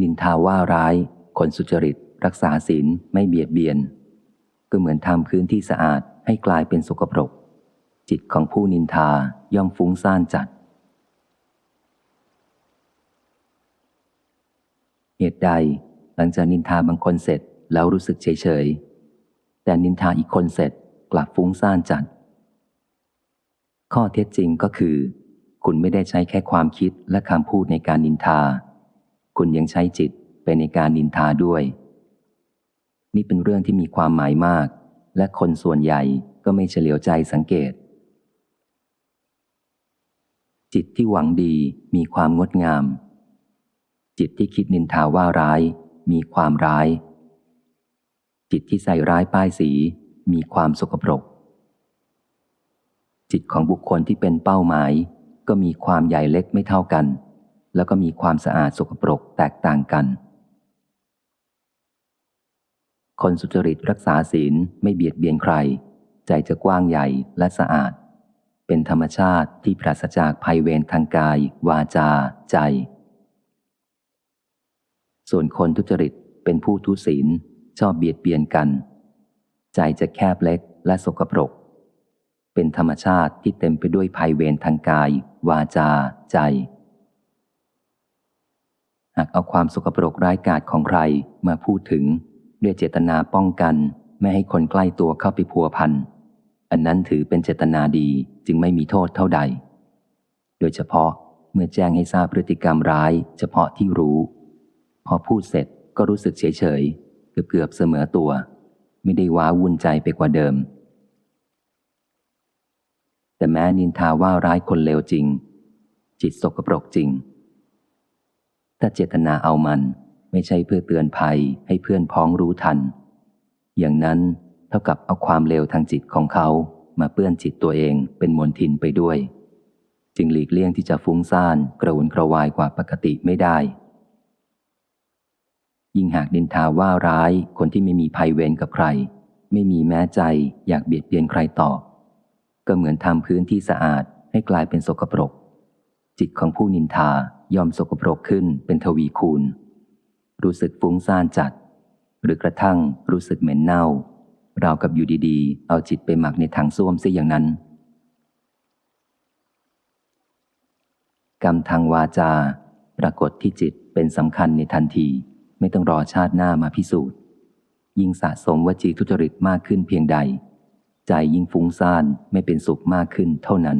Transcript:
นินทาว่าร้าย คนสุจริต รักษาศีลไม่เบียดเบียน ก็เหมือนทำพื้นที่สะอาดให้กลายเป็นสกปรก จิตของผู้นินทาย่อมฟุ้งซ่านจัด เหตุใดหลังจากนินทาบางคนเสร็จแล้วรู้สึกเฉยเฉยแต่นินทาอีกคนเสร็จกลับฟุ้งซ่านจัด ข้อเท็จจริงก็คือ คุณไม่ได้ใช้แค่ความคิดและคำพูดในการนินทา คุณยังใช้จิตไปในการนินทาด้วย นี่เป็นเรื่องที่มีความหมายมาก และคนส่วนใหญ่ก็ไม่เฉลียวใจสังเกต จิตที่หวังดีมีความงดงาม จิตที่คิดนินทาว่าร้าย มีความร้าย จิตที่ใส่ร้ายป้ายสีมีความสกปรก จิตของบุคคลที่เป็นเป้าหมาย ก็มีความใหญ่เล็กไม่เท่ากัน แล้วก็มีความสะอาดสกปรกแตกต่างกัน คนสุจริตรักษาศีลไม่เบียดเบียนใคร ใจจะกว้างใหญ่และสะอาด เป็นธรรมชาติที่ปราศจากภัยเวรทางกาย วาจา ใจ ส่วนคนทุจริตเป็นผู้ทุศีลชอบเบียดเบียนกัน ใจจะแคบเล็กและสกปรก เป็นธรรมชาติที่เต็มไปด้วยภัยเวรทางกาย วาจา ใจากเอาความสกปรกร้ายกาจของใครมาพูดถึง ด้วยเจตนาป้องกัน ไม่ให้คนใกล้ตัวเข้าไปพัวพัน อันนั้นถือเป็นเจตนาดีจึงไม่มีโทษเท่าใด โดยเฉพาะเมื่อแจ้งให้ทราบพฤติกรรมร้าย เฉพาะที่รู้ พอพูดเสร็จก็รู้สึกเฉยเฉยเกือบเกือบเสมอตัว ไม่ได้ว้าวุ่นใจไปกว่าเดิม แต่แม้นินทาว่าร้ายคนเลวจริง จิตสกปรกจริง ถ้าเจตนาเอามันไม่ใช่เพื่อเตือนภัยให้เพื่อนพ้องรู้ทัน อย่างนั้นเท่ากับเอาความเลวทางจิตของเขามาเปื้อนจิตตัวเองเป็นมวลทินไปด้วย จึงหลีกเลี่ยงที่จะฟุ้งซ่านกระวนกระวายกว่าปกติไม่ได้ ยิ่งหากดินทาว่าร้ายคนที่ไม่มีภัยเวรกับใคร ไม่มีแม้ใจอยากเบียดเบียนใครต่อ ก็เหมือนทำพื้นที่สะอาดให้กลายเป็นสกปรก จิตของผู้นินทายอมสกปรกขึ้นเป็นทวีคูณ รู้สึกฟุ้งซ่านจัด หรือกระทั่งรู้สึกเหม็นเน่าราวกับอยู่ดีๆ เอาจิตไปหมักในถังส้วมซะอย่างนั้น กรรมทางวาจา ปรากฏที่จิตเป็นสำคัญในทันที ไม่ต้องรอชาติหน้ามาพิสูจน์ ยิ่งสะสมวจีทุจริตมากขึ้นเพียงใด ใจยิ่งฟุ้งซ่านไม่เป็นสุขมากขึ้นเท่านั้น